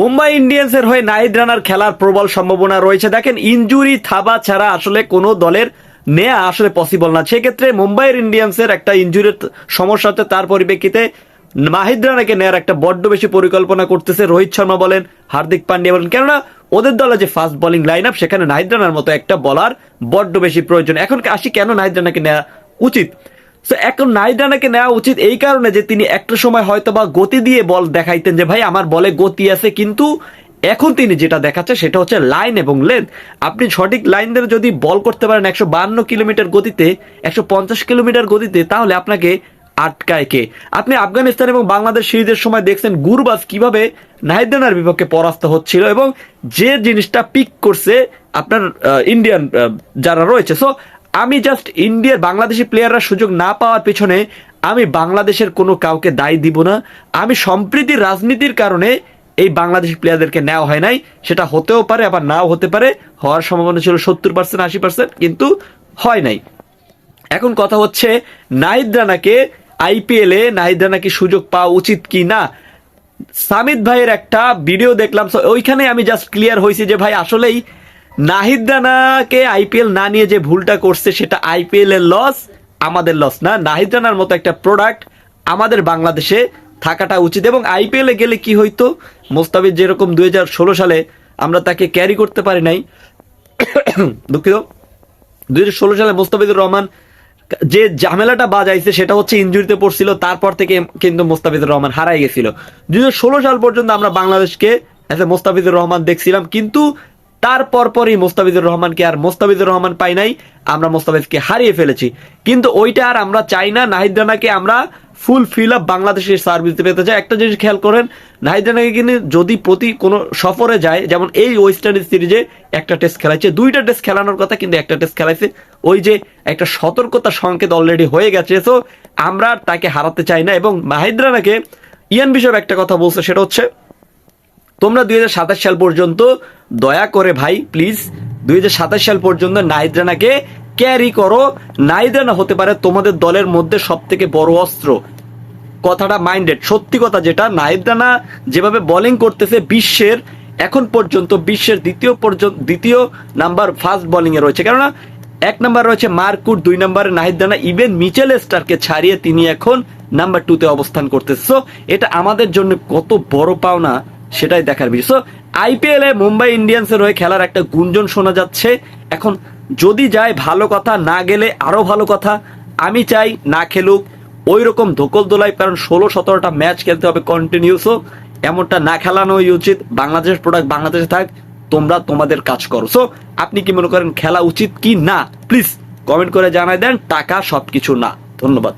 মুম্বাই ইন্ডিয়ান্সের হয়ে নাহিদ রানার খেলার প্রবল সম্ভাবনা রয়েছে। দেখেন, ইনজুরি, থাবা ছাড়া আসলে কোনো দলের নেয়া আসলে পসিবল না। সেক্ষেত্রে মুম্বাইয়ের ইন্ডিয়ান্সের একটা ইনজুরির সমস্যা হচ্ছে, তার পরিপ্রেক্ষিতে নাহিদ রানাকে নেয়ার একটা বড্ড বেশি পরিকল্পনা করতেছে রোহিত শর্মা বলেন, হার্দিক পান্ডিয়া বলেন। কেননা, ওদের দলে যে ফাস্ট বোলিং লাইন আপ সেখানে নাহিদ রানার মতো একটা বলার বড্ড বেশি প্রয়োজন। এখন আসি কেন নাহিদ রানাকে নেওয়া উচিত? তো এখন নাহিদ রানাকে নেওয়া উচিত এই কারণে যে তিনি একটা সময় হয়তো বা গতি দিয়ে বল দেখাইতেন যে, ভাই, আমার বলে গতি আছে, কিন্তু এখন তিনি যেটা দেখাচ্ছে সেটা হচ্ছে লাইন এবং লেন্থ। আপনি সঠিক লাইন ধরে যদি বল করতে পারেন একশো বান্ন কিলোমিটার গতিতে, একশো পঞ্চাশ কিলোমিটার গতিতে, তাহলে আপনাকে আটকায় কে? আপনি আফগানিস্তান এবং বাংলাদেশ সিরিজের সময় দেখছেন গুরবাজ কীভাবে নাহিদ রানার বিপক্ষে পরাস্ত হচ্ছিল এবং যে জিনিসটা পিক করছে আপনার ইন্ডিয়ান যারা রয়েছে। সো আমি জাস্ট ইন্ডিয়ার বাংলাদেশি প্লেয়াররা সুযোগ না পাওয়ার পেছনে আমি বাংলাদেশের কোনো কাউকে দায় দিব না। আমি সম্প্রীতির রাজনীতির কারণে এই বাংলাদেশি প্লেয়ারদেরকে নেওয়া হয় নাই। সেটা হতেও পারে, আবার নাও হতে পারে। হওয়ার সম্ভাবনা ছিল সত্তর পার্সেন্ট আশি পার্সেন্ট কিন্তু হয় নাই। এখন কথা হচ্ছে, নাহিদ রানাকে আইপিএলে নাহিদ রানা কি সুযোগ পাওয়া উচিত কি না? সামিদ ভাইয়ের একটা ভিডিও দেখলাম। ওইখানে আমি জাস্ট ক্লিয়ার হয়েছি যে, ভাই, আসলেই নাহিদ রানাকে আইপিএল না নিয়ে যে ভুলটা করছে, সেটা আইপিএল এর লস আমাদের লস না। নাহিদ রানার মতো একটা প্রোডাক্ট আমাদের বাংলাদেশে থাকাটা উচিত। এবং আইপিএল গেলে কি হইতো? মোস্তাফিজ, যেরকম দুই হাজার ষোলো সালে আমরা তাকে ক্যারি করতে পারি নাই, দুঃখিত। দুই সালে মোস্তাফিজুর রহমান যে ঝামেলাটা বাজাইছে, সেটা হচ্ছে ইঞ্জুরিতে পড়ছিল, তারপর থেকে কিন্তু মোস্তাফিজুর রহমান হারাই গেছিল। দুই হাজার ষোলো সাল পর্যন্ত আমরা বাংলাদেশকে মোস্তাফিজুর রহমান দেখছিলাম, কিন্তু তারপর পরই মোস্তাফিজুর রহমানকে আর মোস্তাফিজুর রহমান পাই নাই, আমরা মোস্তাফিজকে হারিয়ে ফেলেছি। কিন্তু ওইটা আর আমরা চাই না, নাহিদ রানাকে আমরা ফুল ফিল আপ বাংলাদেশের সার্ভিস দিতে পেতে চাই। একটা জিনিস খেয়াল করেন, নাহিদ রানাকে কিন্তু যদি প্রতি কোনো সফরে যায়, যেমন এই ওয়েস্ট ইন্ডিজ সিরিজে একটা টেস্ট খেলাইছে, দুইটা টেস্ট খেলানোর কথা কিন্তু একটা টেস্ট খেলাইছে। ওই যে একটা সতর্কতা সংকেত অলরেডি হয়ে গেছে সো আমরা তাকে হারাতে চাই না। এবং নাহিদ রানাকে ইয়ান বিষয়ে একটা কথা বলছে, সেটা হচ্ছে তোমরা দুই হাজার সাতাশ সাল পর্যন্ত দয়া করে ভাই প্লিজ দুই হাজার সাতাশ সাল পর্যন্ত নাহিদ রানাকে ক্যারি করো। নাহিদ রানা হতে পারে তোমাদের দলের মধ্যে সব থেকে বড় অস্ত্র। কথাটা মাইন্ডেড সত্যি কথা যেটা নাহিদ রানা যেভাবে বোলিং করতেছে বিশ্বের, এখন পর্যন্ত বিশ্বের দ্বিতীয় পর্যন্ত, দ্বিতীয় নাম্বার ফার্স্ট বোলিং এ রয়েছে। কেননা, এক নাম্বার রয়েছে মার্কুট, দুই নম্বরে নাহিদ রানা। ইভেন মিচেল স্টারকে ছাড়িয়ে তিনি এখন নাম্বার টুতে অবস্থান করতেছে। সো এটা আমাদের জন্য কত বড় পাওনা। সেটাই দেখার বিষয় সো আইপিএল মুম্বাই ইন্ডিয়ান্সের হয়ে খেলার একটা গুঞ্জন শোনা যাচ্ছে। এখন যদি যায় ভালো কথা, না গেলে আরও ভালো কথা, আমি চাই না খেলুক ওই রকম ধকল দোলাই, কারণ ষোলো সতেরোটা ম্যাচ খেলতে হবে কন্টিনিউসও এমনটা না খেলানোই উচিত। বাংলাদেশের প্রোডাক্ট বাংলাদেশে থাক, তোমরা তোমাদের কাজ করো। সো আপনি কি মনে করেন খেলা উচিত কি না? প্লিজ কমেন্ট করে জানাই দেন, টাকা সবকিছু না। ধন্যবাদ।